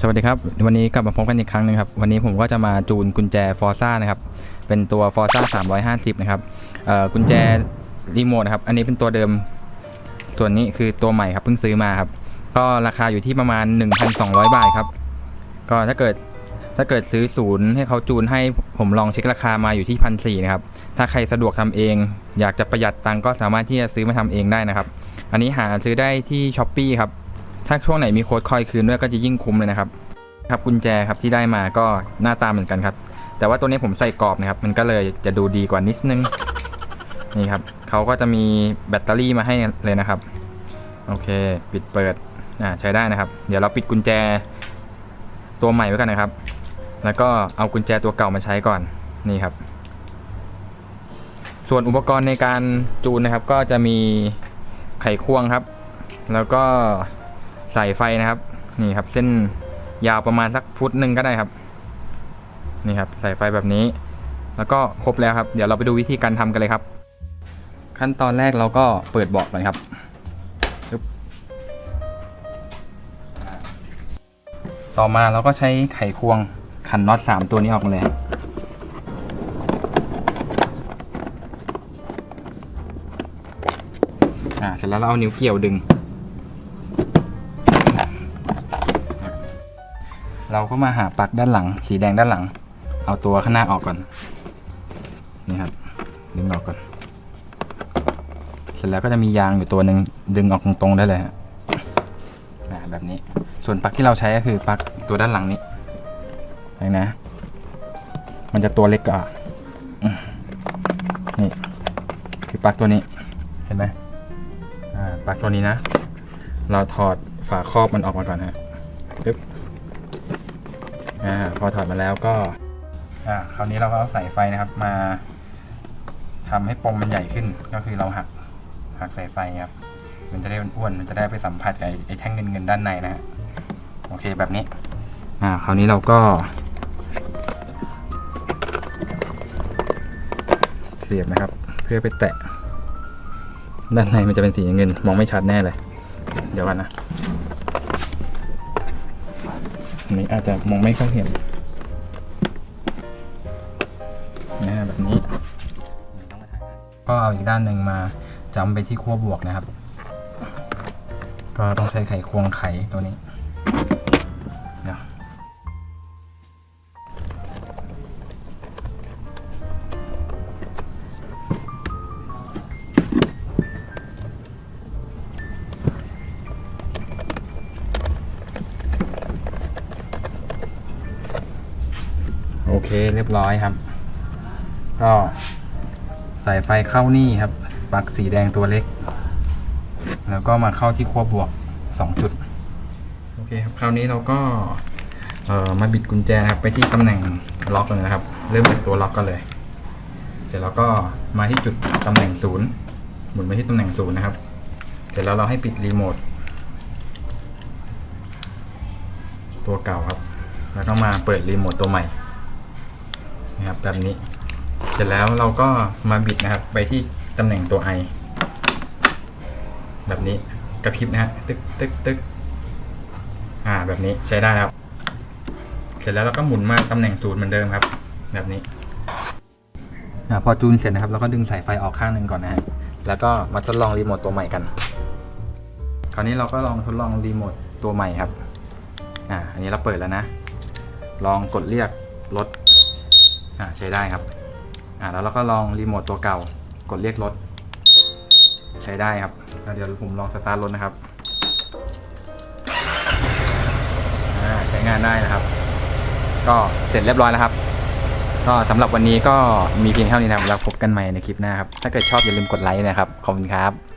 สวัสดีครับ วันนี้กลับมาพบกันอีกครั้งหนึงครับ วันนี้ผมก็จะมาจูนกุญแจ Forza นะครับ เป็นตัว Forza 350 นะครับกุญแจรีโมทนะครับ อันนี้เป็นตัวเดิม ส่วนนี้คือตัวใหม่ครับเพิ่งซื้อมาครับ ก็ราคาอยู่ที่ประมาณ 1,200 บาทครับ ก็ถ้าเกิดถ้าเกิดซื้อศูนย์ให้เขาจูนให้ผมลองเช็คราคามาอยู่ที่พันสนะครับ ถ้าใครสะดวกทำเอง อยากจะประหยัดตังก็สามารถที่จะซื้อมาทำเองได้นะครับ อันนี้หาซื้อได้ที่ s h อ p e e ครับ ถ้าช่วงไหนมีโค้ดคอยคืนด้วยก็จะยิ่งคุ้มเลยนะครับ ครับกุญแจครับที่ได้มาก็หน้าตาเหมือนกันครับ แต่ว่าตัวนี้ผมใส่กรอบนะครับ มันก็เลยจะดูดีกว่านิดนึง นี่ครับเขาก็จะมีแบตเตอรี่มาให้เลยนะครับ โอเค ปิดเปิดอ่าใช้ได้นะครับ เดี๋ยวเราปิดกุญแจตัวใหม่ไว้กันนะครับ แล้วก็เอากุญแจตัวเก่ามาใช้ก่อน นี่ครับ ส่วนอุปกรณ์ในการจูนนะครับ ก็จะมีไขควงครับ แล้วก็ สายไฟนะครับ นี่ครับเส้นยาวประมาณสักฟุตหนึ่งก็ได้ครับ นี่ครับสายไฟแบบนี้ แล้วก็ครบแล้วครับ เดี๋ยวเราไปดูวิธีการทำกันเลยครับ ขั้นตอนแรกเราก็เปิดเบาะก่อนครับต่อมาเราก็ใช้ไขควงขันน็อตสามตัวนี้ออกมาเลยอ่าเสร็จแล้วเราเอานิ้วเกี่ยวดึง เราก็มาหาปลั๊กด้านหลัง สีแดงด้านหลัง เอาตัวข้างหน้าออกก่อน นี่ครับ ดึงออกก่อน เสร็จแล้วก็จะมียางอยู่ตัวหนึ่งดึงออกตรงๆได้เลยฮะแบบนี้ ส่วนปลั๊กที่เราใช้ก็คือปลั๊กตัวด้านหลังนี้เห็นะ มันจะตัวเล็กกว่านี่คือปลั๊กตัวนี้ เห็นไหมปลั๊กตัวนี้นะ เราถอดฝาครอบมันออกมาก่อนฮะปึ๊บ อ่าพอถอดมาแล้วก็อ่าคราวนี้เราก็เอาสายไฟนะครับมาทำให้ปมมันใหญ่ขึ้น ก็คือเราหักหักสายไฟครับ มันจะได้อ้วนมันจะได้ไปสัมผัสกับไอ้แท่งเงินเงินด้านในนะฮะโอเคแบบนี้ อ่า คราวนี้เราก็เสียบนะครับ เพื่อไปแตะ ด้านในมันจะเป็นสีเงิน มองไม่ชัดแน่เลย เดี๋ยวกันนะ นี้อาจจะมองไม่ค่อยเห็นนะแบบนี้ ก็เอาอีกด้านหนึ่งมาจำไปที่ขั้วบวกนะครับ ก็ต้องใช้ไขควงไขตัวนี้ เคเรียบร้อยครับ ก็สายไฟเข้านี่ครับปลั๊กสีแดงตัวเล็ก แล้วก็มาเข้าที่ขั้วบวก 2 จุด โอเคครับ คราวนี้เราก็เอ่อมาบิดกุญแจครับไปที่ตำแหน่งล็อกเลยนะครับ เริ่มจากตัวล็อกกันเลย เสร็จแล้วก็มาที่จุดตำแหน่งศูนย์หมุนไปที่ตำแหน่งศูนย์นะครับ เสร็จแล้วเราให้ปิดรีโมทตัวเก่าครับ แล้วก็มาเปิดรีโมทตัวใหม่ นะครับแบบนี้ เสร็จแล้วเราก็มาบิดนะครับ ไปที่ตำแหน่งตัวไอแบบนี้กระพริบนะฮะตึกตึกตึกอ่าแบบนี้ใช้ได้ครับ เสร็จแล้วเราก็หมุนมาตำแหน่งศูนย์เหมือนเดิมครับ แบบนี้อ่าพอจูนเสร็จนะครับเราก็ดึงสายไฟออกข้างหนึ่งก่อนนะฮะแล้วก็มาทดลองรีโมทตัวใหม่กัน คราวนี้เราก็ลองทดลองรีโมทตัวใหม่ครับอ่าอันนี้เราเปิดแล้วนะ ลองกดเรียกรถ อ่าใช้ได้ครับอ่าแล้วเราก็ลองรีโมทตัวเก่ากดเรียกรถ ใช้ได้ครับเดี๋ยวผมลองสตาร์ทรถนะครับอ่าใช้งานได้นะครับ ก็เสร็จเรียบร้อยแล้วครับ ก็สำหรับวันนี้ก็มีเพียงเท่านี้นะครับแล้วพบกันใหม่ในคลิปหน้าครับ ถ้าเกิดชอบอย่าลืมกดไลค์นะครับ ขอบคุณครับ